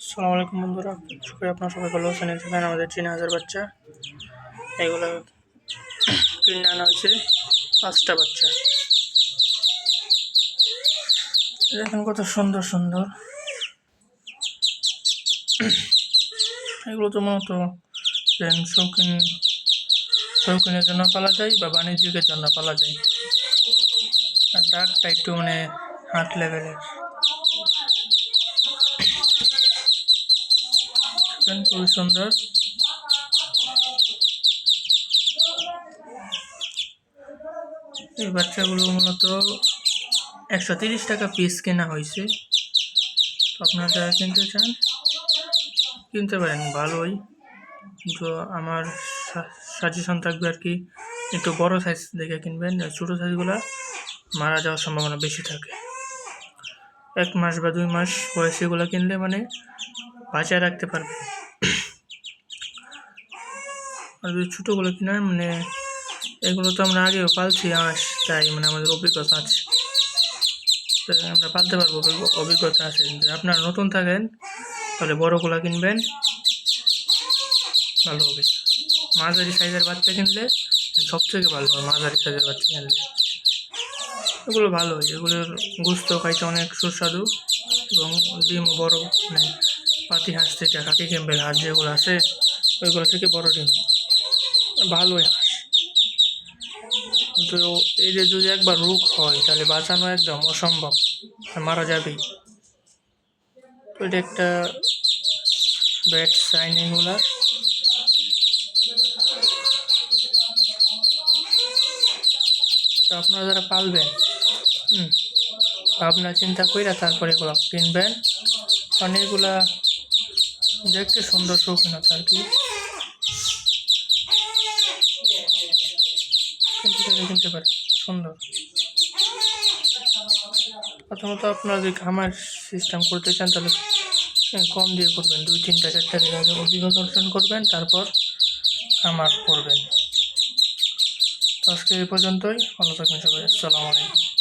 সালাম আলাইকুম বন্ধুরা। সবাই আপনার সবাই ভালো আছেন। দেখেন আমাদের চীনা হাজার বাচ্চা। এগুলো কিনে আনা হয়েছে পাঁচটা বাচ্চা। দেখেন কত সুন্দর সুন্দর। এগুলো তো মূলত শৌখিন, শৌখিনের জন্য পালা যায় বা বাণিজ্যিকের জন্য পালা যায়। আর ডাকটা একটু মানে হাট লেভেলের। দেখেন খুবই সুন্দর। এই বাচ্চাগুলো মূলত একশো তিরিশ টাকা পিস কেনা হয়েছে। আপনারা যারা কিনতে চান, কিনতে পারেন, ভালোই। কিন্তু আমার সাজেশন থাকবে আর কি, একটু বড় সাইজ দেখে কিনবেন ছোটো সাইজগুলো মারা যাওয়ার সম্ভাবনা বেশি থাকে। এক মাস বা দুই মাস বয়সীগুলো কিনলে মানে বাঁচায় রাখতে পারবে। আর যদি ছোটোগুলো কিনার মানে এগুলো তো আমরা আগেও পালছি আঁশ, তাই মানে আমাদের অভিজ্ঞতা আছে। তো আমরা পালতে পারব অভিজ্ঞ- অভিজ্ঞতা আছে। যদি আপনারা নতুন থাকেন, তাহলে বড়গুলো কিনবেন। ভালো হবে। মাঝারি সাইজের বাচ্চা কিনলে সব থেকে ভালো হবে মাঝারি সাইজের বাচ্চা কিনলে। এগুলো ভালো এগুলোর গুস্ত খাইতে অনেক সুস্বাদু এবং ডিমও বড় মানে পাতি হাঁস থেকে হাতি ক্যাম্পের হাঁস যেগুলো আছে, ওইগুলো থেকে বড় ডিম। ভালোই হাঁস। কিন্তু এই যে যদি একবার রোগ হয়, তাহলে বাঁচানো একদম অসম্ভব মারা যাবেই। তো এটা একটা ব্যাড সাইন এগুলার তো আপনারা যারা পালবেন, হুম, ভাবনা, চিন্তা কইরা তারপরে এগুলো কিনবেন। এগুলা দেখতে সুন্দর শৌখিনতা আর কি? কিনতে পারে সুন্দর। প্রথমত আপনারা যদি খামার সিস্টেম করতে চান তাহলে হ্যাঁ, কম দিয়ে করবেন দুই তিনটা চারটা দিন আগে অভিজ্ঞতা অর্জন করবেন তারপর খামার করবেন। তো আজকে এই পর্যন্তই ভালো থাকবেন সবাই আসসালামু আলাইকুম।